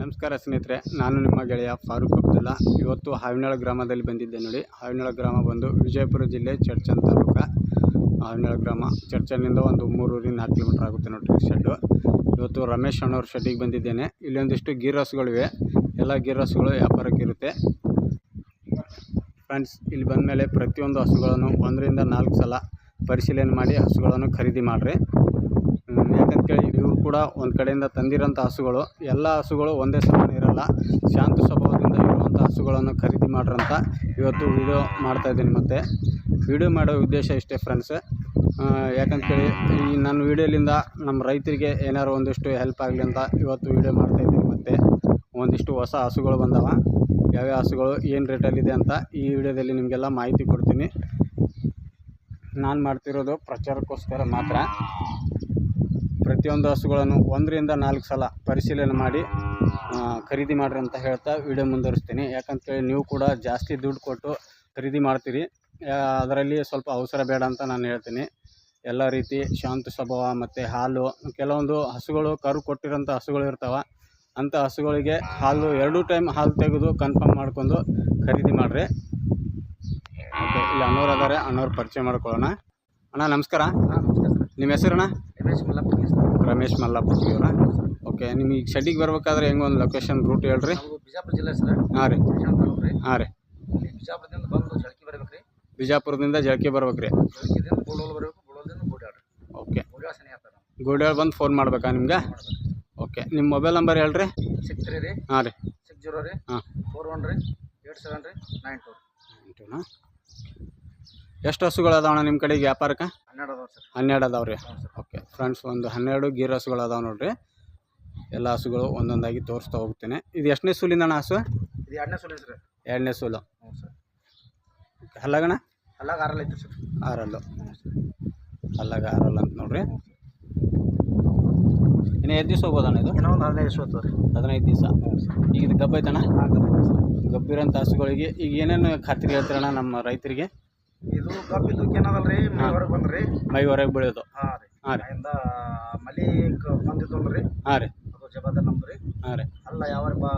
ನಮಸ್ಕಾರ ಸ್ನೇಹಿತರೆ, ನಾನು ನಿಮ್ಮ ಗೆಳೆಯ ಫಾರೂಕ್ ಅಬ್ದುಲ್ಲಾ. ಇವತ್ತು ಹಾವಿನಾಳ ಗ್ರಾಮದಲ್ಲಿ ಬಂದಿದ್ದೆ ನೋಡಿ. ಹಾವಿನಾಳ ಗ್ರಾಮ ಬಂದು ವಿಜಯಪುರ ಜಿಲ್ಲೆ ಚರ್ಚನ್ ತಾಲೂಕ. ಹಾವಿನಾಳ ಗ್ರಾಮ ಚರ್ಚನ್ನಿಂದ ಒಂದು ಮೂರೂರಿಂದ ನಾಲ್ಕು ಕಿಲೋಮೀಟ್ರ್ ಆಗುತ್ತೆ ನೋಡಿ ಶೆಡ್ಡು ಇವತ್ತು ರಮೇಶ್ ಅಣ್ಣವ್ರ ಶೆಡ್ಡಿಗೆ ಬಂದಿದ್ದೇನೆ. ಇಲ್ಲಿ ಒಂದಿಷ್ಟು ಗೀರ್ ಹಸುಗಳಿವೆ ಎಲ್ಲ ಗೀರ್ ಹಸುಗಳು ವ್ಯಾಪಾರಕ್ಕೆ ಇರುತ್ತೆ. ಫ್ರೆಂಡ್ಸ್ ಇಲ್ಲಿ ಬಂದಮೇಲೆ ಪ್ರತಿಯೊಂದು ಹಸುಗಳನ್ನು ಒಂದರಿಂದ ನಾಲ್ಕು ಸಲ ಪರಿಶೀಲನೆ ಮಾಡಿ ಹಸುಗಳನ್ನು ಖರೀದಿ ಮಾಡಿರಿ. ಕೂಡ ಒಂದು ಕಡೆಯಿಂದ ತಂದಿರೋಂಥ ಹಸುಗಳು. ಎಲ್ಲ ಹಸುಗಳು ಒಂದೇ ಸಮಾನ ಇರಲ್ಲ. ಶಾಂತ ಸ್ವಭಾವದಿಂದ ಇರುವಂಥ ಹಸುಗಳನ್ನು ಖರೀದಿ ಮಾಡ್ರಂತ ಇವತ್ತು ವಿಡಿಯೋ ಮಾಡ್ತಾಯಿದ್ದೀನಿ ಮತ್ತು. ವಿಡಿಯೋ ಮಾಡೋ ಉದ್ದೇಶ ಇಷ್ಟೇ ಫ್ರೆಂಡ್ಸ್ ಯಾಕಂತೇಳಿ ಈ ನನ್ನ ವಿಡಿಯೋಲಿಂದ ನಮ್ಮ ರೈತರಿಗೆ ಏನಾರು ಒಂದಿಷ್ಟು ಹೆಲ್ಪ್ ಆಗಲಿ ಅಂತ ಇವತ್ತು ವಿಡಿಯೋ ಮಾಡ್ತಾಯಿದ್ದೀನಿ ಮತ್ತು. ಒಂದಿಷ್ಟು ಹೊಸ ಹಸುಗಳು ಬಂದವ. ಯಾವ್ಯಾವ ಹಸುಗಳು, ಏನು ರೇಟಲ್ಲಿದೆ ಅಂತ ಈ ವಿಡಿಯೋದಲ್ಲಿ ನಿಮಗೆಲ್ಲ ಮಾಹಿತಿ ಕೊಡ್ತೀನಿ. ನಾನು ಮಾಡ್ತಿರೋದು ಪ್ರಚಾರಕ್ಕೋಸ್ಕರ ಮಾತ್ರ. ಪ್ರತಿಯೊಂದು ಹಸುಗಳನ್ನು ಒಂದರಿಂದ ನಾಲ್ಕು ಸಲ ಪರಿಶೀಲನೆ ಮಾಡಿ ಖರೀದಿ ಮಾಡಿರಿ ಅಂತ ಹೇಳ್ತಾ ವಿಡಿಯೋ ಮುಂದುವರಿಸ್ತೀನಿ. ಯಾಕಂತೇಳಿ ನೀವು ಕೂಡ ಜಾಸ್ತಿ ದುಡ್ಡು ಕೊಟ್ಟು ಖರೀದಿ ಮಾಡ್ತೀರಿ. ಅದರಲ್ಲಿ ಸ್ವಲ್ಪ ಅವಸರ ಬೇಡ ಅಂತ ನಾನು ಹೇಳ್ತೀನಿ. ಎಲ್ಲ ರೀತಿ ಶಾಂತ ಸ್ವಭಾವ ಮತ್ತು ಹಾಲು ಕೆಲವೊಂದು ಹಸುಗಳು ಕರು ಕೊಟ್ಟಿರೋಂಥ ಹಸುಗಳು ಇರ್ತಾವೆ ಅಂಥ ಹಸುಗಳಿಗೆ ಹಾಲು ಎರಡೂ ಟೈಮ್ ಹಾಲು ತೆಗೆದು ಕನ್ಫರ್ಮ್ ಮಾಡ್ಕೊಂಡು ಖರೀದಿ ಮಾಡಿರಿ. ಓಕೆ ಇಲ್ಲಿ ಅಣ್ಣವ್ರು ಅದಾರೆ ಅಣ್ಣವ್ರು ಪರಿಚಯ ಮಾಡ್ಕೊಳ್ಳೋಣ. ಅಣ್ಣ ನಮಸ್ಕಾರ. ನಿಮ್ಮ ಹೆಸರಣ್ಣ? ರಮೇಶ್ ಮಲ್ಲಪ್ಪ ರಮೇಶ್ ಮಲ್ಲಾಪುರ್ ಅವರ ಓಕೆ ನಿಮಗೆ ಶೆಡ್ಡಿಗೆ ಬರ್ಬೇಕಾದ್ರೆ ಹೆಂಗೆ ಒಂದು ಲೊಕೇಶನ್ ರೂಟ್ ಹೇಳ್ರಿ. ಬಿಜಾಪುರ ಜಿಲ್ಲೆ ಸರ್. ಹಾಂ ರೀ. ಹಾಂ ರೀ. ಬಿಜಾಪುರದಿಂದ ಬಂದು ಜಳಕಿ ಬರ್ಬೇಕು ರೀ. ಬಿಜಾಪುರದಿಂದ ಜಳಕಿ ಬರ್ಬೇಕು ರೀ. ಜಳಕಿದಿಂದ ಗೋಡೋಲ್ ಬರಬೇಕು ಗೋಡೋಲ್ದಿಂದ ಓಕೆ ಗೋಡ್ಯಾಳ ಸನಿ ಗೋಡ್ಯಾಳ ಬಂದು ಫೋನ್ ಮಾಡ್ಬೇಕಾ ನಿಮ್ಗೆ? ಓಕೆ ನಿಮ್ಮ ಮೊಬೈಲ್ ನಂಬರ್ ಹೇಳ್ರಿ. ಸಿಕ್ಸ್ ತ್ರೀ ರೀ. ಹಾಂ ರೀ. ಸಿಕ್ಸ್ ಜೀರೋ ರೀ. ಹಾಂ. ಫೋರ್ ಒನ್ ರೀ. ಏಟ್ ಸೆವೆನ್ ರೀ. ನೈನ್ ಟು ಎಂಟುನಾ ಎಷ್ಟು ಹಸುಗಳು ಅದಾವಣ್ಣ ನಿಮ್ಮ ಕಡೆಗೆ ವ್ಯಾಪಾರಕ್ಕೆ? ಹನ್ನೆರಡು ಅದಾವ ಸರ್. ಹನ್ನೆರಡು ಅದಾವೆ ರೀ ಓಕೆ ಫ್ರೆಂಡ್ಸ್ ಒಂದು ಹನ್ನೆರಡು ಗೀರ್ ಹಸುಗಳು ಅದಾವೆ ನೋಡ್ರಿ. ಎಲ್ಲ ಹಸುಗಳು ಒಂದೊಂದಾಗಿ ತೋರಿಸ್ತಾ ಹೋಗ್ತೇನೆ. ಇದು ಎಷ್ಟನೇ ಸೂಲಿಂದ ಅಣ್ಣ ಹಸು? ಇದು ಎರಡನೇ ಸೂಲು ಹಲ್ಲಗಣ ಅಲ್ಲಾಗ ಆರಲ್ಲ ಐತೆ ಸರ್. ಆರಲ್ಲು. ಹಲ್ಲಾಗ ಆರಲ್ಲ ಅಂತ ನೋಡ್ರಿ. ಇನ್ನು ಎರಡು ದಿವಸ ಹೋಗೋದಣ್ಣ ಇದು? ಏನೋ ಒಂದು ಹದಿನೈದು ದಿವಸ ಹೋಗ್ತದೆ ಹದಿನೈದು ದಿವಸ? ಈಗ ಇದು ಗಬ್ಬೈತಣ್ಣ? ಗಬ್ಬಿರೋಂಥ ಹಸುಗಳಿಗೆ ಈಗ ಏನೇನು ಖಾತ್ರಿ ಹೇಳ್ತೀರಣ್ಣ ನಮ್ಮ ರೈತರಿಗೆ? ಇದು ಕಬ್ಬು ಇದಕ್ಕೆ ಏನದಲ್ಲ ರೀ ಮೈ ಹೊರಗೆ ಬಂದ್ರಿ? ಮೈ ಹೊರಗೆ ಬೀಳೋದು. ಹಾಂ ರೀ. ಹಾಂ ರೀ. ಅಲ್ಲಿಂದ ಮಲಿ ಬಂದಿದ್ದು ಹಾ ಹಾಂ ರೀ. ಅದು ಜವಾಬ್ದಾರಿ ನಮ್ದು ರೀ ಹಾಂ ರೀ. ಅಲ್ಲ ಯಾವ ಬಾ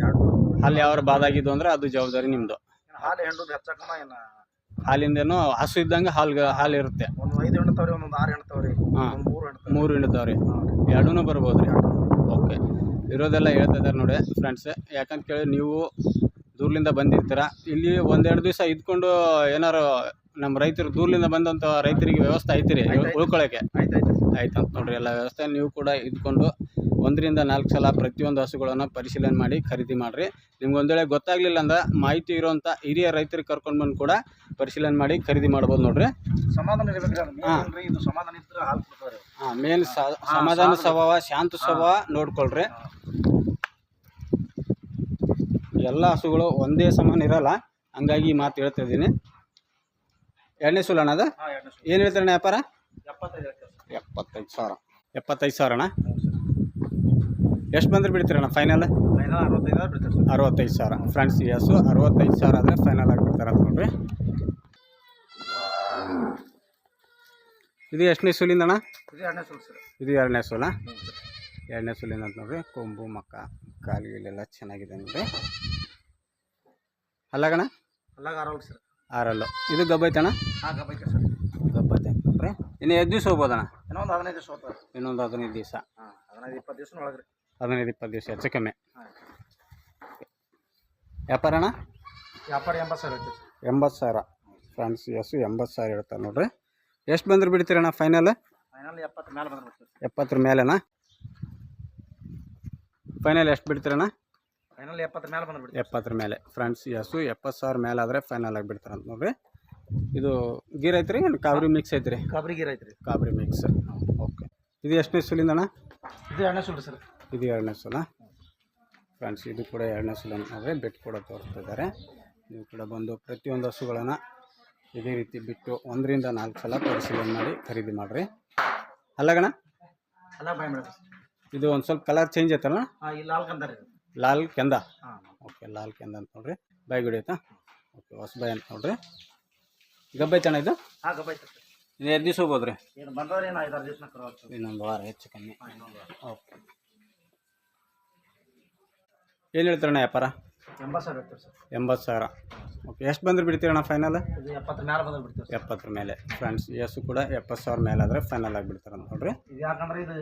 ಎರಡು ಅಲ್ಲಿ ಯಾವ ಬಾದಾಗಿದ್ದು ಅಂದ್ರೆ ಅದು ಜವಾಬ್ದಾರಿ ನಿಮ್ಮದು ಹಾಲು ಹೆಂಡದು ಹೆಚ್ಚಕಮ್ಮ ಏನು? ಹಾಲಿಂದೇನು ಹಸು ಇದ್ದಂಗೆ ಹಾಲು ಹಾಲು ಇರುತ್ತೆ. ಒಂದು ಐದು ಹೆಣ್ತಾವ್ರಿ ಒಂದೊಂದು ಆರು ಹಾಂ. ಮೂರು ಹೆಣ್ಣು ಮೂರು ರೀ. ಎರಡೂ ಬರ್ಬೋದು ರೀ ಓಕೆ. ಇರೋದೆಲ್ಲ ಹೇಳ್ತಾ ಇದ್ದಾರೆ ನೋಡಿ ಫ್ರೆಂಡ್ಸ್. ಯಾಕಂತ ಕೇಳಿ ನೀವು ದೂರ್ಲಿಂದ ಬಂದಿರ್ತೀರ? ಇಲ್ಲಿ ಒಂದೆರಡು ದಿವಸ ಇದ್ಕೊಂಡು ಏನಾರು ನಮ್ಮ ರೈತರು ದೂರ್ಲಿಂದ ಬಂದಂಥ ರೈತರಿಗೆ ವ್ಯವಸ್ಥೆ ಐತಿರಿ ಉಳ್ಕೊಳ್ಳೋಕೆ ಆಯ್ತು. ಅಂತ ನೋಡ್ರಿ ಎಲ್ಲ ವ್ಯವಸ್ಥೆ ನೀವು ಕೂಡ ಇದ್ಕೊಂಡು ಒಂದರಿಂದ ನಾಲ್ಕು ಸಲ ಪ್ರತಿಯೊಂದು ಹಸುಗಳನ್ನು ಪರಿಶೀಲನೆ ಮಾಡಿ ಖರೀದಿ ಮಾಡಿರಿ. ನಿಮ್ಗೆ ಒಂದು ವೇಳೆ ಗೊತ್ತಾಗಲಿಲ್ಲ ಅಂದ್ರೆ ಮಾಹಿತಿ ಇರುವಂಥ ಹಿರಿಯ ರೈತರಿಗೆ ಕರ್ಕೊಂಡು ಬಂದು ಕೂಡ ಪರಿಶೀಲನೆ ಮಾಡಿ ಖರೀದಿ ಮಾಡ್ಬೋದು ನೋಡ್ರಿ. ಸಮಾಧಾನ ಹಾಂ. ಮೇನ್ ಸಮಾಧಾನ ಸ್ವಭಾವ ಶಾಂತ ಸ್ವಭಾವ ನೋಡ್ಕೊಳ್ರಿ. ಎಲ್ಲ ಹಸುಗಳು ಒಂದೇ ಸಮಾನ ಇರಲ್ಲ ಹಂಗಾಗಿ ಈ ಮಾತು ಹೇಳ್ತಾ ಇದ್ದೀನಿ. ಎರಡನೇ ಸುಲಣ ಅದ? ಏನು ಹೇಳ್ತಾರೆ ವ್ಯಾಪಾರ? ಎಪ್ಪತ್ತೈದು ಸಾವಿರ. ಎಪ್ಪತ್ತೈದು ಸಾವಿರ ಅಣ್ಣ? ಎಷ್ಟು ಬಂದ್ರೆ ಬಿಡ್ತೀರಣ್ಣ ಫೈನಲ್ ಫೈನಲ್ ಅರವತ್ತೈದು ಸಾವಿರ. ಫ್ರೆಂಡ್ಸ್ ಈ ಹಸು ಅರವತ್ತೈದು ಸಾವಿರ ಆದರೆ ಫೈನಲ್ ಆಗಿಬಿಡ್ತಾರೆ ಅಂತ ನೋಡ್ರಿ. ಇದು ಎಷ್ಟನೇ ಸುಲಿಂದ ಅಣ್ಣ? ಇದು ಎರಡನೇ ಸುಲ್ ಎರಡನೇ ಸುಲ? ಎರಡನೇ ಸುಲಿಂದ ಅಂತ ನೋಡ್ರಿ. ಕೊಂಬು ಮಕ್ಕ ಕಾಲಿಗೆಲ್ಲ ಚೆನ್ನಾಗಿದೆ ನೋಡ್ರಿ. ಅಲ್ಲಗಣ ಅಲ್ಲಾಗ ಆರಲ್ಲ ಸರ್. ಆರಲ್ಲು. ಇದು ಗಬ್ಬ ಐತಣ್ಣ ಹಾಂ ಗಬ್ಬೈತೆ ಸರ್. ಗಬ್ಬ ಐತೆ ಅಂತ ಇನ್ನು ಎಷ್ಟು ದಿವಸ ಹೋಗ್ಬೋದಣ್ಣ? ಇನ್ನೊಂದು ಹದಿನೈದು ದಿವಸ ಹೋಗ್ತಾರೆ ಇನ್ನೊಂದು ಹದಿನೈದು ದಿವಸ. ಹಾಂ ಹದಿನೈದು ಇಪ್ಪತ್ತು ದಿವಸ ಒಳಗೆ ರೀ. ಹದಿನೈದು ಇಪ್ಪತ್ತು ದಿವಸ ಹೆಚ್ಚು ಕಮ್ಮಿ. ವ್ಯಾಪಾರ ಅಣ್ಣ? ವ್ಯಾಪಾರ ಎಂಬತ್ತು ಸಾವಿರ ಸರ್. ಎಂಬತ್ತು ಸಾವಿರ. ಫ್ರೆಂಡ್ಸ್ ಎಸ್ ಎಂಬತ್ತು ಸಾವಿರ ಇರ್ತಾರೆ ನೋಡ್ರಿ. ಎಷ್ಟು ಬಂದ್ರೆ ಬಿಡ್ತೀರಣ್ಣ ಫೈನಲ್ ಫೈನಲ್ ಎಪ್ಪತ್ತು ಮೇಲೆ ಬಂದ್ರೆ ಎಪ್ಪತ್ತರ ಮೇಲೆನಾ? ಫೈನಲ್ ಎಷ್ಟು ಬಿಡ್ತೀರಣ್ಣ ಫೈನಲ್ ಎಪ್ಪತ್ತರ ಮೇಲೆ ಬಂದ್ರೆ ಬಿಡ್ತೀವಿ ಎಪ್ಪತ್ತರ ಮೇಲೆ ಫ್ರೆಂಡ್ಸ್ ಈ ಹಸು ಎಪ್ಪತ್ತು ಸಾವಿರ ಮೇಲೆ ಆದರೆ ಫೈನಲ್ ಆಗಿ ಅಂತ ನೋಡ್ರಿ. ಇದು ಗೀರ್ ಐತ್ರಿ ಏನು ಕಾಬ್ರಿ ಮಿಕ್ಸ್ ಐತ್ರಿ? ಕಾಬ್ರಿ ಗೀರ್ ಐತ್ರಿ ಕಾಬ್ರಿ ಮಿಕ್ಸ್ ಓಕೆ ಇದು ಎಷ್ಟನೇ ಸುಲಿಂದಣ್ಣ ಇದು ಎರಡನೇ ಸುಲ್ ಸರ್. ಇದು ಎರಡನೇ ಸುಲ? ಫ್ರೆಂಡ್ಸ್ ಇದು ಕೂಡ ಎರಡನೇ ಸುಲ ಅಂದರೆ ಬಿಟ್ಟು ಕೂಡ ತೋರಿಸ್ತಾ ಇದ್ದಾರೆ. ನೀವು ಕೂಡ ಬಂದು ಪ್ರತಿಯೊಂದು ಹಸುಗಳನ್ನು ಇದೇ ರೀತಿ ಬಿಟ್ಟು ಒಂದರಿಂದ ನಾಲ್ಕು ಸಲ ಪರಿಶೀಲನೆ ಮಾಡಿ ಖರೀದಿ ಮಾಡಿರಿ. ಅಲ್ಲಗಣ ಅಲ್ಲ ಬಾಯ್ ಮೇಡಮ್ ಇದು ಒಂದು ಸ್ವಲ್ಪ ಕಲರ್ ಚೇಂಜ್ ಐತಲ್ಲ? ಹಾಂ ಇಲ್ಲಿ ನಾಲ್ಕು ಅಂತಾರೆ ಲಾಲ್ ಕೆಂದ? ಓಕೆ ಲಾಲ್ ಕೆಂದ ಅಂತ ನೋಡ್ರಿ. ಬಾಯ್ ಗುಡಿ ಆಯ್ತಾ? ಓಕೆ ಹೊಸಬಾಯಿ ಅಂತ ನೋಡ್ರಿ. ಗಬ್ಬ ಐತಣ್ಣ ಇದು? ಹಾಂ ಗಬ್ಬೈತೆ ಸರ್ ಇದು ಎರಡು ದಿವಸ ಹೋಗ್ಬೋದು ರೀ ಏನು ಬಂದವ್ರು ಏನು ಐದಾರು ದಿವಸ ಕರೋದು ಇನ್ನೊಂದು ವಾರ ಹೆಚ್ಚು ಕಮ್ಮಿ. ಓಕೆ. ಏನು ಹೇಳ್ತಾರಣ್ಣ ವ್ಯಾಪಾರ? ಎಂಬತ್ತು ಸಾವಿರ ಸರ್. ಎಂಬತ್ತು ಸಾವಿರ. ಓಕೆ ಎಷ್ಟು ಬಂದ್ರೆ ಬಿಡ್ತೀರಣ್ಣ ಫೈನಲ್ ಎಪ್ಪತ್ತರ ಮೇಲೆ ಬಂದ್ರೆ ಬಿಡ್ತೀವಿ ಎಪ್ಪತ್ತರ ಮೇಲೆ. ಫ್ರೆಂಡ್ಸ್ ಎಸ್ ಕೂಡ ಎಪ್ಪತ್ತು ಸಾವಿರ ಮೇಲೆ ಆದರೆ ಫೈನಲ್ ಆಗಿ ಅಂತ ನೋಡ್ರಿ. ಇದು ಯಾಕಂದ್ರೆ ಇದು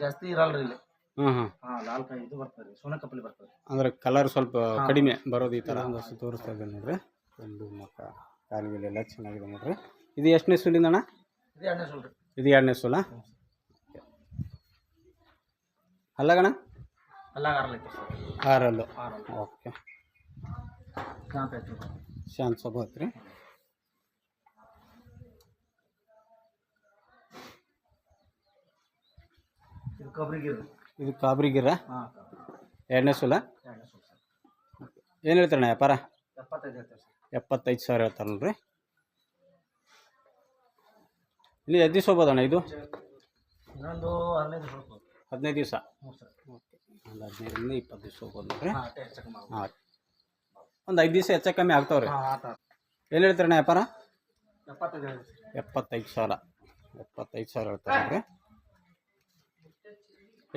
ಜಾಸ್ತಿ ಇರಲ್ರಿ ಇಲ್ಲಿ. ಹಾಂ ಲಾಲ್ ಕಾಯಿ ಇದು ಬರ್ತದೆ ಸೋನ ಕಪ್ಪಲಿ ಬರ್ತದೆ. ಅಂದ್ರೆ ಕಲರ್ ಸ್ವಲ್ಪ ಕಡಿಮೆ ಬರೋದು ಈ ಥರ ಒಂದಷ್ಟು ತೋರಿಸ್ತಾ ಇದೆ ನೋಡ್ರಿ. ಒಂದು ಮಕ್ಕ ಕಾಲಿಗೆಲ್ಲ ಚೆನ್ನಾಗಿದೆ ನೋಡ್ರಿ. ಇದು ಎಷ್ಟನೇ ಸುಲಿಂದ ಅಣ್ಣ? ಇದು ಎರಡನೇ ಸೋಲ್ ರೀ. ಇದು ಎರಡನೇ ಸುಲ? ಅಲ್ಲಗಣ ಎಲ್ಲ ಆರಲ್ಲ ಸರ್. ಆರಲ್ಲು. ಆರಲ್ಲ ಓಕೆ. ಶಾಂತ ಐತೆ ರೀ ಶಾಂತ್ ಸಭಾ ಐತ್ರಿ. ಇದು ಕೊಬ್ಬರಿಗೆ ಇದು ಕಾಬ್ರಿ ಕಾಬ್ರಿಗಿರ ಎರಡನೇ ಸುಲ? ಏನು ಹೇಳ್ತಾರಣ್ಣ ವ್ಯಾಪಾರ? ಎಪ್ಪತ್ತೈದು ಸಾವಿರ ಹೇಳ್ತಾರೆ ನೋಡ್ರಿ. ಇಲ್ಲಿ ಎದ್ದು ದಿವಸ ಹೋಗ್ಬೋದಣ್ಣ ಇದು? ಇನ್ನೊಂದು ಹದಿನೈದು ಸ್ವಲ್ಪ ಹದಿನೈದು ದಿವಸ? ಓಕೆ. ಒಂದು ಹದಿನೈದರಿಂದ ಇಪ್ಪತ್ತು ದಿವಸ ಹೋಗ್ಬೋದು ನೋಡ್ರಿ. ಹಾಂ ಒಂದು ಐದು ದಿವಸ ಹೆಚ್ಚು ಕಮ್ಮಿ ಆಗ್ತಾವ್ರಿ. ಏನು ಹೇಳ್ತಾರಣ್ಣ ವ್ಯಾಪಾರ? ಎಪ್ಪತ್ತೈದು ಸಾವಿರ. ಎಪ್ಪತ್ತೈದು ಸಾವಿರ ಹೇಳ್ತಾರೆ ನೋಡ್ರಿ.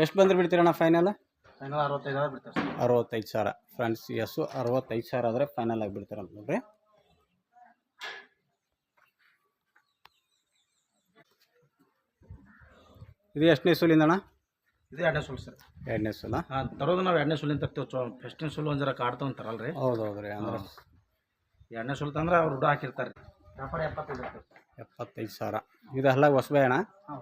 ಎಷ್ಟು ಬಂದ್ರೆ ಬಿಡ್ತೀರಣ್ಣ ಫೈನಲ್ ಫೈನಲ್ ಅರವತ್ತೈದು ಆದ್ರೆ ಬಿಡ್ತಾರೆ. ಸರ್ ಅರವತ್ತೈದು ಸಾವಿರ. ಫ್ರೆಂಡ್ಸ್ ಎಸ್ಸು ಅರವತ್ತೈದು ಸಾವಿರ ಆದರೆ ಫೈನಲ್ ಆಗಿ ಬಿಡ್ತಾರಂತ ನೋಡ್ರಿ. ಇದು ಎಷ್ಟನೇ ಸುಲಿಂದ ಅಣ್ಣ ಇದು ಎರಡನೇ ಸುಳ್ಳು ಸರ್. ಎರಡನೇ ಸೂಲ? ಹಾಂ ತರೋದು ನಾವು ಎರಡನೇ ಸುಲಿಂದ ತರ್ತೀವಿ. ಚೋ ಫಸ್ಟ್ನೇ ಸುಲ್ ಒಂದು ಜರ ಕಾಡ್ತಾವ ಅಂತಾರಲ್ಲ ರೀ ಹೌದು ಹೌದು ರೀ ಅಂದ್ರೆ ಎರಡನೇ ಸುಲ್ ತಂದ್ರೆ ಅವ್ರು ರುಡ ಹಾಕಿರ್ತಾರೆ ರೀ ವ್ಯಾಪಾರ ಎಪ್ಪತ್ತೈದು ಇರ್ತದೆ. ಎಪ್ಪತ್ತೈದು ಸಾವಿರ. ಇದು ಅಲ್ಲ ಹೊಸಬೇಣ್ಣ ಅಣ್ಣ? ಹಾಂ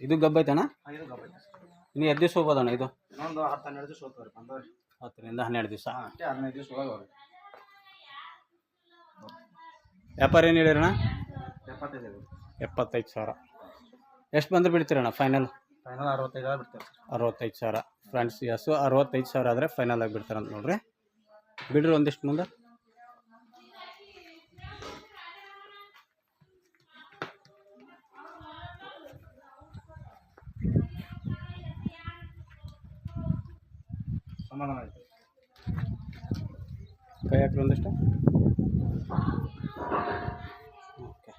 ಇದು ಗಬ್ಬೈತಣ್ಣ ಹಾಂ ಇದು ಗಬ್ಬ ಐತೆ ಸರ್ ಇನ್ನು ಎರಡು ದಿವಸ ಹೋಗ್ಬೋದಣ್ಣ ಇದು? ಇನ್ನೊಂದು ಹತ್ತು ಹನ್ನೆರಡು ದಿವಸ ಹೋಗ್ತಾರೆ ಬಂದವ್ರಿ. ಹತ್ತರಿಂದ ಹನ್ನೆರಡು ದಿವಸ. ಅಷ್ಟೇ ಹದಿನೈದು ದಿವಸ ವ್ಯಾಪಾರ ಏನು ಹೇಳಿರಣ್ಣ ಎಪ್ಪತ್ತೈದು ಸಾವಿರ. ಎಷ್ಟು ಬಂದ್ರೆ ಬಿಡ್ತೀರಣ್ಣ ಫೈನಲ್ ಫೈನಲ್ ಅರವತ್ತೈದು ಆದ್ರೆ ಬಿಡ್ತಾರೆ ಅರವತ್ತೈದು ಸಾವಿರ. ಫ್ರೆಂಡ್ಸ್ ಎಸ್ ಅರವತ್ತೈದು ಸಾವಿರ ಆದರೆ ಫೈನಲ್ ಆಗಿ ಬಿಡ್ತಾರಂತ ನೋಡ್ರಿ. ಬಿಡ್ರಿ ಒಂದಿಷ್ಟು ಮುಂದೆ ಸಮಾಧಾನ ಐತೆ ಕೈ ಹಾಕ್ರಿ ಒಂದಿಷ್ಟು ಓಕೆ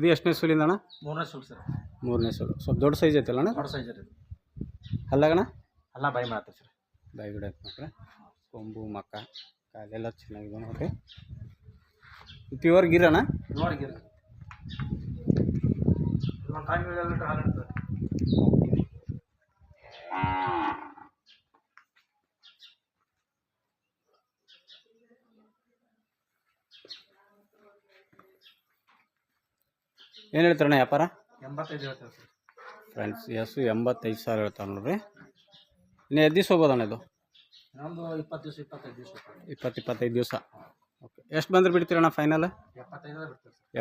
ಇದು ಎಷ್ಟನೇ ಸೂಲಿಂದ ಅಣ್ಣ? ಮೂರನೇ ಸೂಲ್ ಸರ್. ಮೂರನೇ ಸೂಲು ಸ್ವಲ್ಪ ದೊಡ್ಡ ಸೈಜ್ ಐತಲ್ಲ ಅಣ್ಣ? ದೊಡ್ಡ ಸೈಜ್ ಇರೋದು ಅಲ್ಲಾಗಣ್ಣ ಎಲ್ಲ ಬಾಯಿ ಮಾಡತ್ತೆ ಸರ್. ಬಾಯಿ ಗಿಡ ಮಕ್ಕಳ ಕೊಂಬು ಮಕ್ಕ ಕಾಲೆಲ್ಲ ಚೆನ್ನಾಗಿದೆ ನೋಡ್ರಿ. ಪ್ಯೂರ್ ಗಿರಣ ಗಿರ ಒಂದು ಟೈಮ್ ಲೀಟ್ರ್ ಹಾಲು ಇರ್ತದೆ ಏನು ಹೇಳ್ತಾರಣ್ಣ ವ್ಯಾಪಾರ? ಎಂಬತ್ತೈದು ಹೇಳ್ತೇವೆ ಸರ್. ಫ್ರೆಂಡ್ಸ್ ಎಸ್ ಎಂಬತ್ತೈದು ಸಾವಿರ ಹೇಳ್ತಾರೆ ನೋಡ್ರಿ. ಇನ್ನು ಎದ್ದು ದಿವಸ ಹೋಗ್ಬೋದಣ್ಣ ಇದು? ನಮ್ಮದು ಇಪ್ಪತ್ತು ದಿವಸ ಇಪ್ಪತ್ತೈದು ದಿವಸ ಇಪ್ಪತ್ತು ಇಪ್ಪತ್ತೈದು ದಿವಸ. ಓಕೆ ಎಷ್ಟು ಬಂದ್ರೆ ಬಿಡ್ತೀರಣ್ಣ ಫೈನಲ್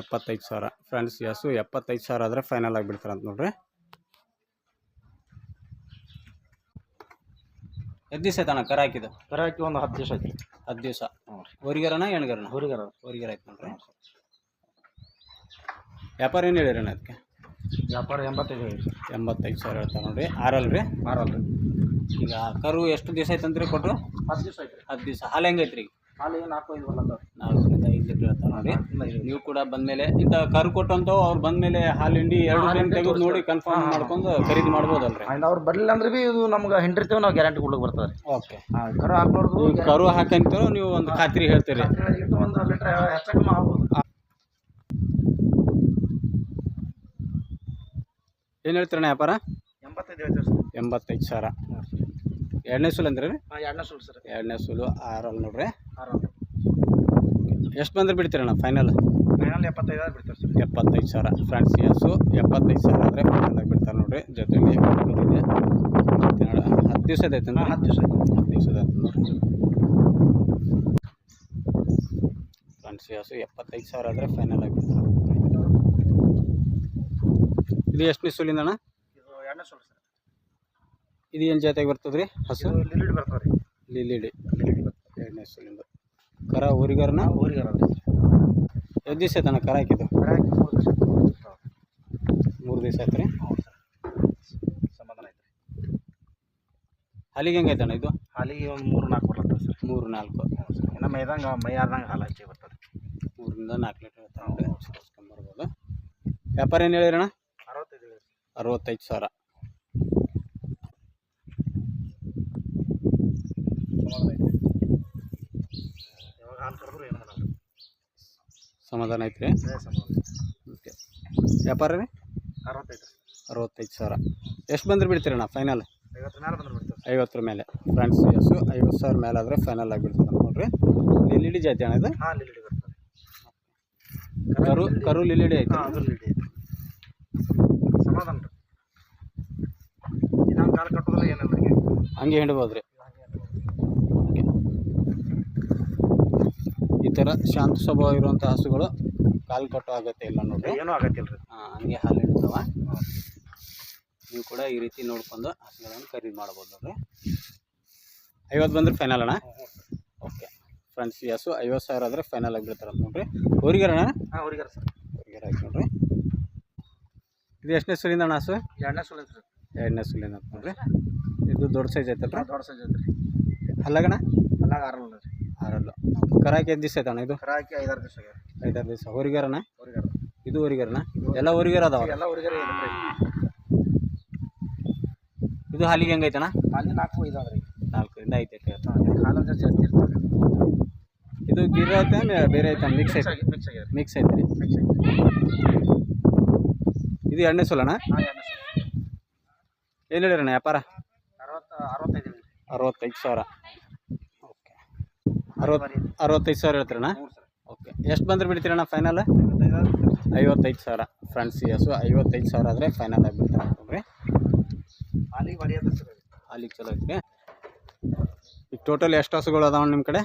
ಎಪ್ಪತ್ತೈದು ಸಾವಿರ. ಫ್ರೆಂಡ್ಸ್ ಎಸ್ ಎಪ್ಪತ್ತೈದು ಸಾವಿರ ಆದರೆ ಫೈನಲ್ ಆಗಿ ಅಂತ ನೋಡ್ರಿ. ಎಷ್ಟು ದಿವಸ ಆಯ್ತಣ್ಣ ಕರ ಹಾಕಿದ್ದು? ಕರ ಹಾಕಿ ಒಂದು ಹತ್ತು ದಿವಸ ಆಯ್ತು. ಹತ್ತು ದಿವಸ. ಹ್ಞೂ ರೀ ಹೊರಿಗರನ ಎಣ್ಗರನ ಹುಡುಗರ ಹೊರಿಗರ ಆಯ್ತು ನೋಡ್ರಿ. ವ್ಯಾಪಾರ ಏನು ಹೇಳಿರಣ್ಣ ಅದಕ್ಕೆ? ವ್ಯಾಪಾರ ಎಂಬತ್ತೈದು ಎಂಬತ್ತೈದು ಸಾವಿರ ಹೇಳ್ತಾರೆ ನೋಡಿರಿ ಆರಲ್ ರೀ ಆರಲ್ ರೀ ಈಗ ಕರು ಎಷ್ಟು ದಿವಸ ಆಯ್ತಂತ್ರಿ ಕೊಟ್ಟರು ಹತ್ತು ದಿವಸ ಐತೆ ಹತ್ತು ದಿವಸ. ಹಾಲು ಹೆಂಗೈತ್ರಿ ಈಗ? ಹಾಲು ನಾಲ್ಕು ಐದು ಬರಲ್ಲ ನಾಲ್ಕರಿಂದ ಐದು ಲೀಟ್ರ್ ಹೇಳ್ತಾರೆ ನೋಡಿ. ನೀವು ಕೂಡ ಬಂದಮೇಲೆ ಇಂಥ ಕರು ಕೊಟ್ಟಂತವು ಅವ್ರು ಬಂದಮೇಲೆ ಹಾಲು ಹಿಂಡಿ ಎರಡು ಟೈಮ್ ತೆಗೆದು ನೋಡಿ ಕನ್ಫರ್ಮ್ ಮಾಡ್ಕೊಂಡು ಖರೀದಿ ಮಾಡ್ಬೋದಲ್ರಿ? ಆ್ಯಂಡ್ ಅವ್ರು ಬರಲಿಲ್ಲ ಅಂದ್ರೆ ಭೀ ಇದು ನಮ್ಗೆ ಹಿಂಡಿರ್ತೇವೆ ನಾವು ಗ್ಯಾರಂಟಿ ಕೊಡ್ಲಿಕ್ಕೆ ಬರ್ತದೆ ರೀ ಓಕೆ ಕರು ಹಾಕೋದು ಹಾಕ್ಬಾರ್ದು ಕರು ಹಾಕಂತೀರೋ ನೀವು ಒಂದು ಖಾತ್ರಿ ಹೇಳ್ತೀರಿ. ಒಂದು ಲೀಟ್ರ್ ಹೆಚ್ಚು ಆಗ್ಬೋದು. ಏನು ಹೇಳ್ತೀರಣ್ಣ ವ್ಯಾಪಾರ? ಎಂಬತ್ತೈದು ಹೇಳ್ತೇವೆ ಸರ್. ಎಂಬತ್ತೈದು ಸಾವಿರ. ಎರಡನೇ ಸೂಲು ಅಂದ್ರೆ ಹಾಂ ಎರಡನೇ ಸುಳ್ಳು ಸರ್. ಎರಡನೇ ಸೂಲು ಆರಲ್ ನೋಡ್ರಿ. ಆರಾಮ ಎಷ್ಟು ಬಂದ್ರೆ ಬಿಡ್ತೀರಣ್ಣ ಫೈನಲ್? ಫೈನಲ್ ಎಪ್ಪತ್ತೈದು ಆದ್ರೆ ಬಿಡ್ತಾರೆ ಸರ್. ಎಪ್ಪತ್ತೈದು ಸಾವಿರ. ಫ್ರೆಂಡ್ಸ್ ಎಪ್ಪತ್ತೈದು ಸಾವಿರ ಆದರೆ ಫೈನಲ್ ಆಗಿ ಬಿಡ್ತಾರೆ ನೋಡ್ರಿ. ಜೊತೆಗೆ ಹತ್ತು ದಿವಸದ ಐತೆ ಹತ್ತು ದಿವಸ ಆಯ್ತು. ಹತ್ತು ದಿವಸ ನೋಡ್ರಿ. ಫ್ರೆಂಡ್ಸ್ ಎಪ್ಪತ್ತೈದು ಸಾವಿರ ಆದರೆ ಫೈನಲ್ ಆಗಿ ಬಿಡ್ತಾರೆ. ಇದು ಎಷ್ಟು ಸೂಲಿಂದ ಅಣ್ಣ? ಇದು ಎರಡನೇ ಸುಳ್ಳು ಸರ್. ಇದು ಏನು ಜಾತಿಯಾಗಿ ಬರ್ತದೆ ರೀ ಹಸು? ಇದು ಲಿಲಿಡ್ ಬರ್ತಾವೆ ರೀ ಲಿಲಿಡಿ ಎರಡನೇ ಸೂಲಿಂದ. ಕರ ಊರಿಗರನ ಊರಿಗೆ ಎಷ್ಟು ದಿವಸ ಆಯ್ತಣ್ಣ ಕರ ಹಾಕಿದ್ದು? ಮೂರು ದಿವಸ ಆಯ್ತು. ರೀ ಹೌದು ಸರ್. ಸಮಾಧಾನ ಐತೆ ರೀ ಹಾಲಿಗೆ ಹೆಂಗೈತಣ್ಣ ಇದು? ಹಾಲಿಗೆ ಒಂದು ಮೂರು ನಾಲ್ಕು ಬರ್ತದೆ ಸರ್. ಮೂರು ನಾಲ್ಕು. ಹ್ಞೂ ಸರ್. ಇನ್ನು ಮೈದಂಗೆ ಮೈ ಆದಂಗೆ ಹಾಲು ಹಚ್ಚಿ ಬರ್ತದೆ. ಮೂರಿಂದ ನಾಲ್ಕು ಲೀಟ್ರ್ ಬರ್ಬೋದು. ವ್ಯಾಪಾರ ಏನು ಹೇಳಿರಣ್ಣ ಅರವತ್ತೈದು ಸಾವಿರ. ಸಮಾಧಾನ ಐತ್ರಿ? ಓಕೆ. ವ್ಯಾಪಾರ ರೀ ಅರವತ್ತೈದು ಅರವತ್ತೈದು ಸಾವಿರ. ಎಷ್ಟು ಬಂದ್ರೆ ಬಿಡ್ತೀರಣ್ಣ ಫೈನಲ್ ಐವತ್ತರ ಮೇಲೆ. ಫ್ರೆಂಡ್ಸ್ ಎಸ್ ಐವತ್ತು ಸಾವಿರ ಮೇಲೆ ಆದರೆ ಫೈನಲ್ ಆಗಿಬಿಡ್ತದೆ ನೋಡ್ರಿ ಲಿಲಿಡಿ ಜಾತಿ ಅಣ್ಣ ಇದು? ಕರು ಕರು ಲಿಲಿಡಿ ಐತೆ ಸಮಾಧಾನ ಕಟ್ಟೋದಿಲ್ಲ ಏನಿಲ್ಲ ರೀ ಹಂಗೆ ಹಿಡ್ಬೋದು ರೀ. ಓಕೆ. ಈ ಥರ ಶಾಂತ ಸ್ವಭಾವ ಇರುವಂಥ ಹಸುಗಳು ಕಾಲು ಕಟ್ಟೋ ಅಗತ್ಯ ಇಲ್ಲ ನೋಡ್ರಿ. ಏನೂ ಆಗತ್ತಿಲ್ಲ ರೀ. ಹಾಂ ಹಂಗೆ ಹಾಲು ಹಿಡಿತಾವ. ನೀವು ಕೂಡ ಈ ರೀತಿ ನೋಡ್ಕೊಂಡು ಹಸುಗಳನ್ನು ಖರೀದಿ ಮಾಡ್ಬೋದು ನೋಡ್ರಿ. ಐವತ್ತು ಬಂದ್ರೆ ಫೈನಲ್ ಅಣ್ಣ? ಓಕೆ. ಫ್ರೆಂಡ್ಸ್ ಹಸು ಐವತ್ತು ಸಾವಿರ ಆದರೆ ಫೈನಲ್ ಆಗಿಬಿಡ್ತಾರೆ ಅಂತ ನೋಡ್ರಿ. ಊರಿಗರಣ ಹಾಂ ಅವ್ರಿಗೆ ಸರ್. ಊರಿಗರ ಆಯ್ತು ನೋಡ್ರಿ. ಇದು ಎಷ್ಟನೇ ಸುಲಿಂದ ಅಣ್ಣ ಹಸು? ಎರಡನೇ ಸುಲ್ ಐತ್ರಿ ಎರಡನೇ ಸುಲಿನ ಇದು ದೊಡ್ಡ ಸೈಜ್ ಐತಲ್ರಿ ದೊಡ್ಡ ಸೈಜ್ ಐತ್ರಿ. ಅಲ್ಲಗಣ ಅಲ್ಲಾಗ ಆರಲ್ಲ ರೀ. ಆರಲ್ಲ. ಕರಾಕಿ ಎಷ್ಟು ದಿವಸ ಐತಣ್ಣ ಇದು? ಕರಾಕಿ ಐದಾರು ದಿವಸ ಐದಾರು ದಿವಸ. ಹೊರಿಗಾರಣ ಇದು ಹೊರಿಗಾರಣ ಎಲ್ಲ ಹೊರಿಗಾರ ಅದಾವ? ಎಲ್ಲ ಹೊರಿಗಾರ ಇದು ಹಾಲಿಗೆ ಹೆಂಗೈತಣ್ಣ ಹಾಲಿ ನಾಲ್ಕು ಇದಾವೆ ರೀ ನಾಲ್ಕರಿಂದ ಐತೆ. ಕಾಲ ಜಾಸ್ತಿ ಇದು ಗಿರ ಐತೆ ಬೇರೆ ಐತೆ ಮಿಕ್ಸ್ ಐತೆ. ಮಿಕ್ಸ್ ಮಿಕ್ಸ್ ಐತೆ ರೀ. ಮಿಕ್ಸ್ ಆಗ್ಯಾರ ಇದು ಎರಡನೇ ಸುಲಣ್ಣ ಏನು ಹೇಳಿರಣ್ಣ ವ್ಯಾಪಾರ? ಅರವತ್ತು ಅರವತ್ತೈದು ಸಾವಿರ. ಓಕೆ. ಅರವತ್ತು ಅರವತ್ತೈದು ಸಾವಿರ ಹೇಳ್ತೀರಣ್ಣ ಓಕೆ. ಎಷ್ಟು ಬಂದ್ರೆ ಬಿಡ್ತೀರಣ್ಣ ಫೈನಲ್ ಐವತ್ತೈದು ಸಾವಿರ. ಫ್ರೆಂಡ್ಸ್ ಎಸು ಐವತ್ತೈದು ಸಾವಿರ ಆದರೆ ಫೈನಲ್ ಆಗಿಬಿಡ್ತಾರೆ ಅದು. ಅಲ್ಲಿಗೆ ಚಲೋ ಐತ್ರಿ. ಈಗ ಟೋಟಲ್ ಎಷ್ಟು ಹಸುಗಳು ಅದಾವ ನಿಮ್ಮ ಕಡೆ?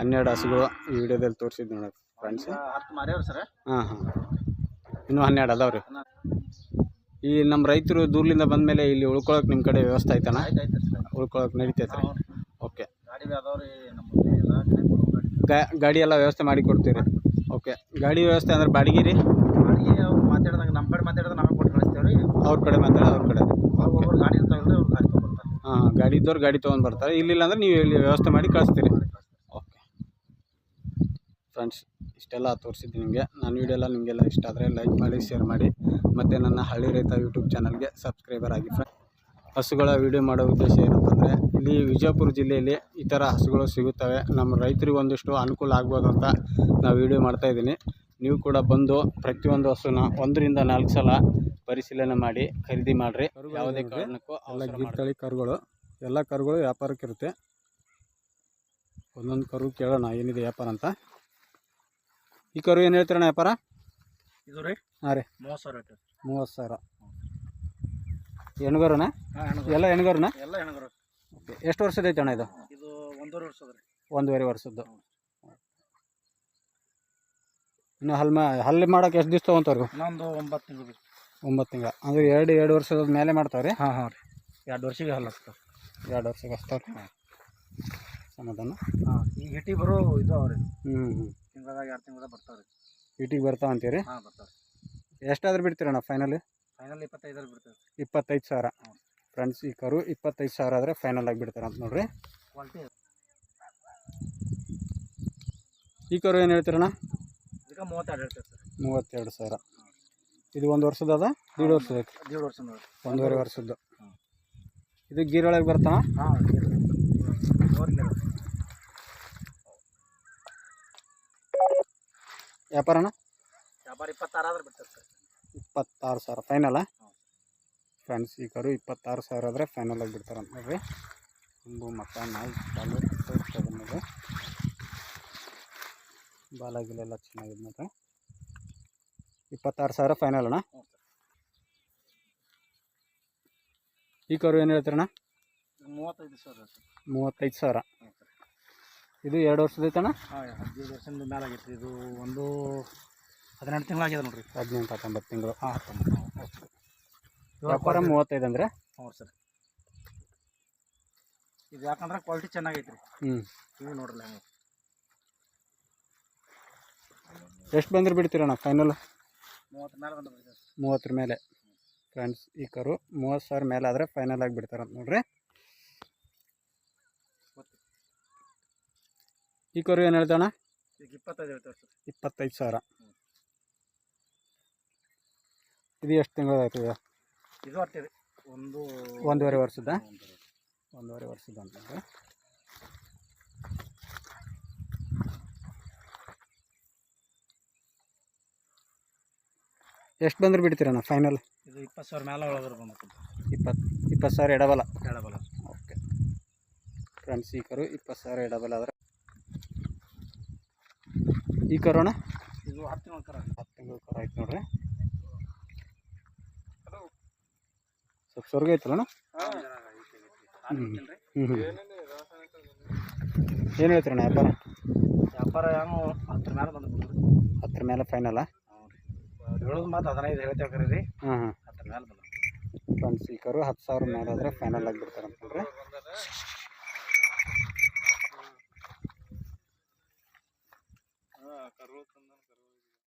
ಹನ್ನೆರಡು ಹಸುಗಳು ಈ ವಿಡಿಯೋದಲ್ಲಿ ತೋರಿಸಿದ್ದು ನೋಡಿ ಫ್ರೆಂಡ್ಸ್ ಹಾಂ ಹಾಂ. ಇನ್ನೂ ಹನ್ನೆರಡು ಅದಾವ ರೀ. ಈ ನಮ್ಮ ರೈತರು ದೂರ್ಲಿಂದ ಬಂದಮೇಲೆ ಇಲ್ಲಿ ಉಳ್ಕೊಳಕ್ಕೆ ನಿಮ್ಮ ಕಡೆ ವ್ಯವಸ್ಥೆ ಐತನ ಉಳ್ಕೊಳಕ್ಕೆ ನಡೀತೈತೆ ರೀ ಓಕೆ. ಗಾಡಿ ಎಲ್ಲ ಕಡೆ ಗಾಡಿ ಗಾ ಗಾಡಿ ಎಲ್ಲ ವ್ಯವಸ್ಥೆ ಮಾಡಿ ಕೊಡ್ತೀರಿ. ಓಕೆ. ಗಾಡಿ ವ್ಯವಸ್ಥೆ ಅಂದ್ರೆ ಬಾಡಿಗೆ ರೀ ಮಾತಾಡ್ದಂಗೆ ನಮ್ಮ ಕಡೆ ಮಾತಾಡಿದ್ರೆ ನಾವೇ ಕೊಟ್ಟು ಕಳಿಸ್ತೇವೆ ರೀ ಅವ್ರ ಕಡೆ ಮಾತಾಡ ಅವ್ರ ಕಡೆ. ಗಾಡಿ ಇರ್ತಾವಲ್ಲ ರೀ ಅವ್ರು ಗಾಡಿ ತೊಗೊಂಡ್ಬರ್ತಾರೆ ಹಾಂ ಗಾಡಿ ಇದ್ದವ್ರು ಗಾಡಿ ತೊಗೊಂಡು ಬರ್ತಾರೆ. ಇಲ್ಲಿಲ್ಲ ಅಂದ್ರೆ ನೀವು ಇಲ್ಲಿ ವ್ಯವಸ್ಥೆ ಮಾಡಿ ಕಳಿಸ್ತೀರಿ. ಓಕೆ. ಫ್ರೆಂಡ್ಸ್ ಇಷ್ಟೆಲ್ಲ ತೋರಿಸಿದ್ದು ನಿಮಗೆ. ನನ್ನ ವೀಡಿಯೋ ಎಲ್ಲ ನಿಮಗೆಲ್ಲ ಇಷ್ಟ ಆದರೆ ಲೈಕ್ ಮಾಡಿ ಶೇರ್ ಮಾಡಿ. ಮತ್ತು ನನ್ನ ಹಳ್ಳಿ ರೈತ ಯೂಟ್ಯೂಬ್ ಚಾನಲ್ಗೆ ಸಬ್ಸ್ಕ್ರೈಬರ್ ಆಗಿ ಫ್ರೆಂಡ್ ಹಸುಗಳ ವಿಡಿಯೋ ಮಾಡೋ ಉದ್ದೇಶ ಏನಪ್ಪ ಅಂದರೆ ಇಲ್ಲಿ ವಿಜಯಪುರ ಜಿಲ್ಲೆಯಲ್ಲಿ ಈ ಥರ ಹಸುಗಳು ಸಿಗುತ್ತವೆ. ನಮ್ಮ ರೈತರಿಗೆ ಒಂದಿಷ್ಟು ಅನುಕೂಲ ಆಗ್ಬೋದು ಅಂತ ನಾವು ವಿಡಿಯೋ ಮಾಡ್ತಾಯಿದ್ದೀನಿ ನೀವು ಕೂಡ ಬಂದು ಪ್ರತಿಯೊಂದು ಹಸುನ ಒಂದರಿಂದ ನಾಲ್ಕು ಸಲ ಪರಿಶೀಲನೆ ಮಾಡಿ ಖರೀದಿ ಮಾಡಿರಿ. ಯಾವುದೇ ಕಾರಣಕ್ಕೂ ಎಲ್ಲ ಗಿರ್ತಳಿ ಕರುಗಳು. ಎಲ್ಲ ಕರುಗಳು ವ್ಯಾಪಾರಕ್ಕಿರುತ್ತೆ ಒಂದೊಂದು ಕರು ಕೇಳೋಣ ಏನಿದೆ ವ್ಯಾಪಾರ ಅಂತ. ಈ ಕರು ಏನು ಹೇಳ್ತೀರಣ್ಣ ವ್ಯಾಪಾರ? ಇದು ರೀ. ಹಾಂ ರೀ. ಮೂವತ್ತು ಸಾವಿರ ಐತೆ ಮೂವತ್ತು ಸಾವಿರ. ಹೆಣ್ಗರುನ? ಎಲ್ಲ ಹೆಣ್ಗರುನ? ಎಲ್ಲ ಹೆಣ್ಗರು. ಓಕೆ ಎಷ್ಟು ವರ್ಷದ ಐತೆ ಅಣ್ಣ ಇದು? ಇದು ಒಂದೂವರೆ ವರ್ಷದ ರೀ. ಒಂದೂವರೆ ವರ್ಷದ್ದು. ಇನ್ನು ಹಲ್ ಮಾ ಹಲ್ಲು ಮಾಡೋಕೆ ಎಷ್ಟು ದಿವಸ ತೊಗೊಂತವ್ರಿ? ಇನ್ನೊಂದು ಒಂಬತ್ತು ತಿಂಗಳು ಒಂಬತ್ತು ತಿಂಗಳ. ಅಂದ್ರೆ ಎರಡು ಎರಡು ವರ್ಷದ ಮೇಲೆ ಮಾಡ್ತಾವ್ರಿ? ಹಾಂ ಹಾಂ ರೀ. ಎರಡು ವರ್ಷಕ್ಕೆ ಹಲ್ಲು ಆಗ್ತಾವೆ ಎರಡು ವರ್ಷಕ್ಕೆ ಹಚ್ತಾವ್ರಿ? ಸಮಾಧಾನ? ಹಾಂ ಈಗ ಹಿಟ್ಟಿ ಬರೋ ಇದು ಅವ್ರಿ ಹ್ಞೂ ಹ್ಞೂ ತಿಂಗಳದಾಗ ಎರಡು ತಿಂಗಳದಾಗ ಬರ್ತಾವೆ ರೀ ಇಟಿಗೆ ಬರ್ತಾವ ಅಂತೀರಿ? ಹಾಂ ಬರ್ತಾವೆ ಎಷ್ಟಾದ್ರೂ ಬಿಡ್ತೀರಣ್ಣ ಫೈನಲ್ ಫೈನಲ್ ಇಪ್ಪತ್ತೈದರಲ್ಲಿ ಬಿಡ್ತೇವೆ ಇಪ್ಪತ್ತೈದು ಸಾವಿರ. ಫ್ರೆಂಡ್ಸ್ ಈ ಕರು ಇಪ್ಪತ್ತೈದು ಸಾವಿರ ಆದರೆ ಫೈನಲ್ ಆಗಿ ಬಿಡ್ತಾರೆ ಅಂತ ನೋಡ್ರಿ. ಕ್ವಾಲಿಟಿ ಈ ಕರು ಏನು ಹೇಳ್ತೀರಣ್ಣ? ಇದಕ್ಕೆ ಮೂವತ್ತೆರಡು ಹೇಳ್ತೇವೆ ಸರ್. ಮೂವತ್ತೆರಡು ಸಾವಿರ. ಇದು ಒಂದು ವರ್ಷದ ಅದ? ದೀಡ್ ವರ್ಷದ ಐತಿ ವರ್ಷ ನೋಡಿ ಒಂದೂವರೆ ವರ್ಷದ್ದು. ಇದು ಗೀರೊಳಗೆ ಬರ್ತಾವ? ಹಾಂ ವ್ಯಾಪಾರನ? ವ್ಯಾಪಾರ ಇಪ್ಪತ್ತಾರು ಆದ್ರೆ ಸರ್. ಇಪ್ಪತ್ತಾರು ಸಾವಿರ. ಫೈನಲ್ಲ ಹ್ಮ್. ಫ್ರೆಂಡ್ಸ್ ಈ ಕಡೆ ಇಪ್ಪತ್ತಾರು ಸಾವಿರ ಆದರೆ ಫೈನಲ್ ಆಗಿ ಬಿಡ್ತಾರೆ ಅಂತ ನೋಡ್ರಿ ಒಂದು ಮಕ್ಕ ನಾಯಿ ಬಾಲು ತೋರಿಸ್ತದೆ ನೋಡ್ರಿ ಬಾಲಾಗಿಲೆಲ್ಲ ಚೆನ್ನಾಗಿದೆ ನೋಡ್ರಿ ಇಪ್ಪತ್ತಾರು ಸಾವಿರ ಫೈನಲ್ ಅಣ್ಣ? ಈ ಕರು ಏನು ಹೇಳ್ತೀರಣ್ಣ? ಮೂವತ್ತೈದು ಸಾವಿರ ಮೂವತ್ತೈದು ಸಾವಿರ. ಇದು ಎರಡು ವರ್ಷದ ಐತಣ್ಣ? ಹದಿನೈದು ವರ್ಷದ ಮೇಲೆ ಆಗೈತೆ ಇದು ಒಂದು ಹದಿನೆಂಟು ತಿಂಗಳಾಗಿದೆ ನೋಡ್ರಿ. ಹದಿನೆಂಟು ಹತ್ತೊಂಬತ್ತು ತಿಂಗಳು. ಹಾಂ ಹತ್ತೊಂಬತ್ತು. ವ್ಯಾಪಾರ ಮೂವತ್ತೈದು ಅಂದರೆ? ಹ್ಞೂ ಸರ್. ಇದು ಯಾಕಂದ್ರೆ ಕ್ವಾಲಿಟಿ ಚೆನ್ನಾಗೈತೆ ರೀ ಹ್ಞೂ ನೀವು. ನೋಡ್ರಲ್ಲ ಹಂಗೆ ಎಷ್ಟು ಬಂದ್ರೆ ಬಿಡ್ತೀರಣ್ಣ ಫೈನಲ್ ಮೂವತ್ತರ ಮೇಲೆ ಬಂದು ಮೂವತ್ತರ ಮೇಲೆ. ಫ್ರೆಂಡ್ಸ್ ಈ ಕರು ಮೂವತ್ತು ಸಾವಿರ ಮೇಲೆ ಆದರೆ ಫೈನಲ್ ಆಗಿ ಬಿಡ್ತಾರಂತ ನೋಡ್ರಿ. ಈ ಕರು ಏನು ಹೇಳ್ತಾಣ ಈಗ ಇಪ್ಪತ್ತೈದು ಹೇಳ್ತೇವೆ ಸರ್. ಇಪ್ಪತ್ತೈದು ಸಾವಿರ. ಇದು ಎಷ್ಟು ತಿಂಗಳು ಆಯ್ತದೆ ಇದು ಅಷ್ಟೇ ಒಂದು ಒಂದೂವರೆ ವರ್ಷದ? ಒಂದು ಒಂದೂವರೆ ವರ್ಷದ ಅಂತಂದ್ರೆ ಎಷ್ಟು ಬಂದ್ರೆ ಬಿಡ್ತೀರಣ್ಣ ಫೈನಲ್ ಇದು ಇಪ್ಪತ್ತು ಸಾವಿರ ಮೇಲೆ ಒಳಗಡೆ ಬಂದು ಇಪ್ಪತ್ತು ಇಪ್ಪತ್ತು ಸಾವಿರ ಎಡಬಲ. ಎಡಬಲ. ಓಕೆ ಫ್ರೆಂಡ್ಸ್ ಈ ಕರು ಇಪ್ಪತ್ತು ಸಾವಿರ ಎಡಬಲ ಆದರೆ ಈ ಕರೋಣ ಇದು ಹತ್ತು ತಿಂಗಳ ಕರ. ಹತ್ತು ತಿಂಗಳು ಕರು ಆಯ್ತು ನೋಡ್ರಿ. ಸ್ವಲ್ಪ ಸ್ವರ್ಗ ಐತಲ್ಲ ಹ್ಞೂ ಹ್ಞೂ ಏನು ಹೇಳ್ತೀರಣ್ಣ ವ್ಯಾಪಾರ? ವ್ಯಾಪಾರ ಏನು ಹತ್ತರ ಮೇಲೆ ಬಂದು ಹತ್ತರ ಮೇಲೆ ಫೈನಲ್ಲ ಹೇಳೋದು ಮಾತು ಹದಿನೈದು ಹೇಳ್ತೇವೆ ರೀ ಹಾಂ ಹಾಂ ಹತ್ತರ ಮೇಲೆ ಬಂದು ಫ್ರೆಂಡ್ಸ್ ಈ ಕರು ಹತ್ತು ಸಾವಿರ ಮೇಲೆ ಆದರೆ ಫೈನಲ್ ಆಗಿಬಿಡ್ತಾರೆ ಅಂತಂದ್ರೆ